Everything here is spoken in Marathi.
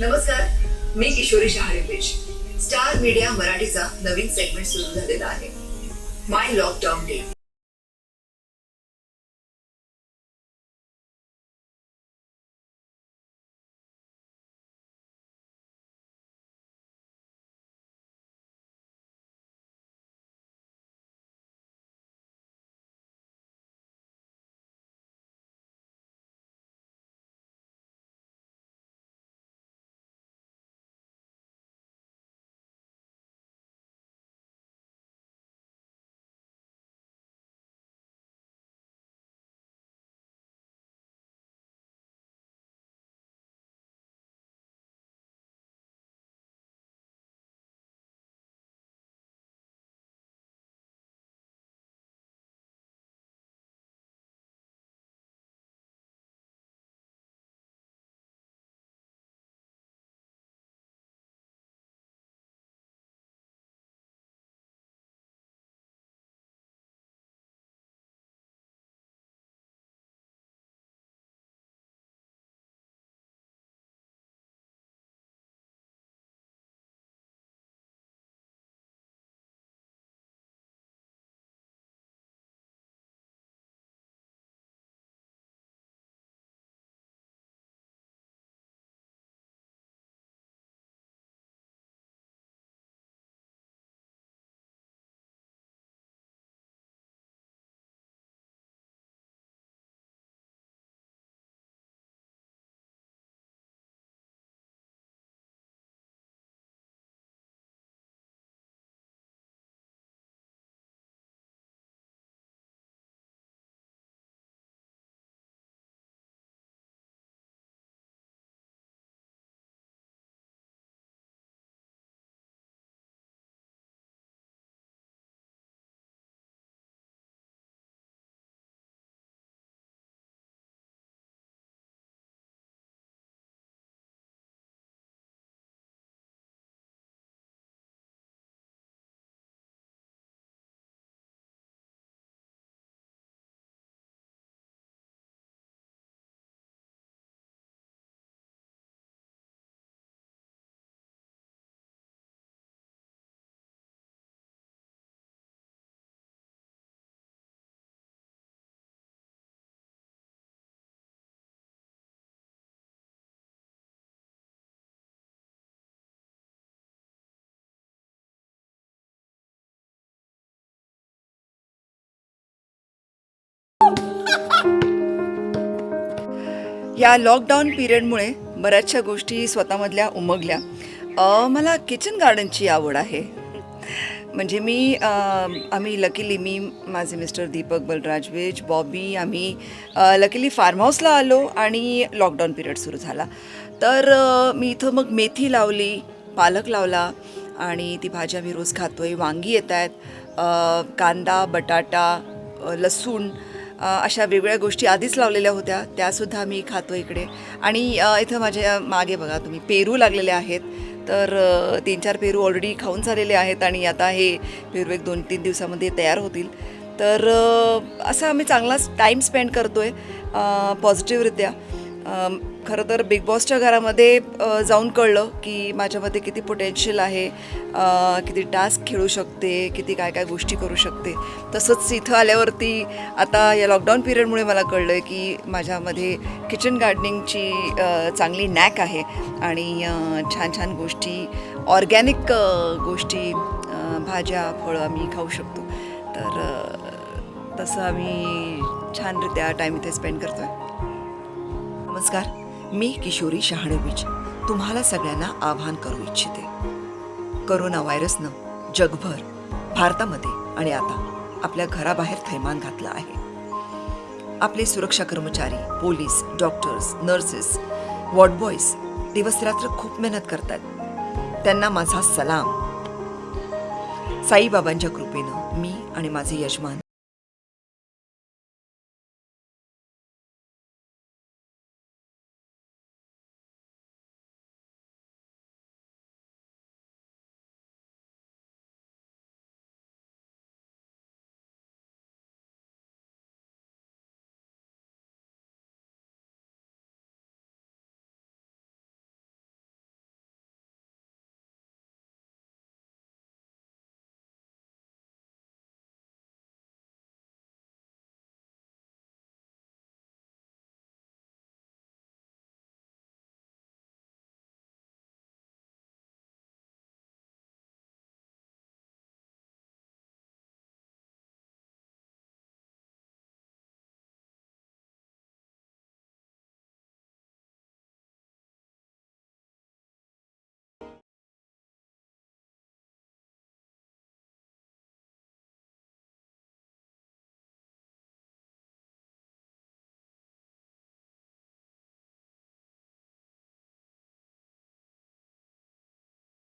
नमस्कार मी किशोरी शहाळेपेश स्टार मीडिया मराठीचा नवीन सेगमेंट सुरू झालेला आहे. माय लॉकडाऊन डे या लॉकडाऊन पिरियडमुळे बऱ्याचशा गोष्टी स्वतःमधल्या उमगल्या. मला किचन गार्डनची आवड आहे. म्हणजे मी आम्ही लकीली मी माझे मिस्टर दीपक बलराज वेज बॉबी आम्ही लकीली फार्म हाऊसला आलो आणि लॉकडाऊन पिरियड सुरू झाला. तर मी इथं मग मेथी लावली पालक लावला आणि ती भाज्या आम्ही रोज खातो आहे वांगी येत आहेत कांदा बटाटा लसूण अशा वेगवेगळ्या गोष्टी आधीच लावलेल्या होत्या त्यासुद्धा मी खातो इकडे. आणि इथं माझ्या मागे बघा तुम्ही पेरू लागलेले आहेत. तर तीन चार पेरू ऑलरेडी खाऊन झालेले आहेत आणि आता हे पेरू एक दोन तीन दिवसामध्ये तयार होतील. तर असा आम्ही चांगलाच टाईम स्पेंड करतो आहे पॉझिटिव्हरित्या खरं तर बिग बॉसच्या घरामध्ये जाऊन कळलं की माझ्यामध्ये किती पोटेन्शियल आहे किती टास्क खेळू शकते किती काय काय गोष्टी करू शकते. तसंच इथं आल्यावरती आता या लॉकडाऊन पिरियडमुळे मला कळलं आहे की माझ्यामध्ये किचन गार्डनिंगची चांगली नॅक आहे आणि छान छान गोष्टी ऑर्गॅनिक गोष्टी भाज्या फळं आम्ही खाऊ शकतो. तर तसं आम्ही छानरित्या टाईम इथे स्पेंड करतो आहे नमस्कार. मी किशोरी शहाणवीज तुम्हाला सगळ्यांना आवाहन करू इच्छिते. करोना व्हायरसनं जगभर भारतामध्ये आणि आता आपल्या घराबाहेर थैमान घातलं आहे. आपले सुरक्षा कर्मचारी police doctors nurses ward boys दिवसरात्र खूप मेहनत करतात त्यांना माझा सलाम. साईबाबांच्या कृपेनं मी आणि माझे यजमान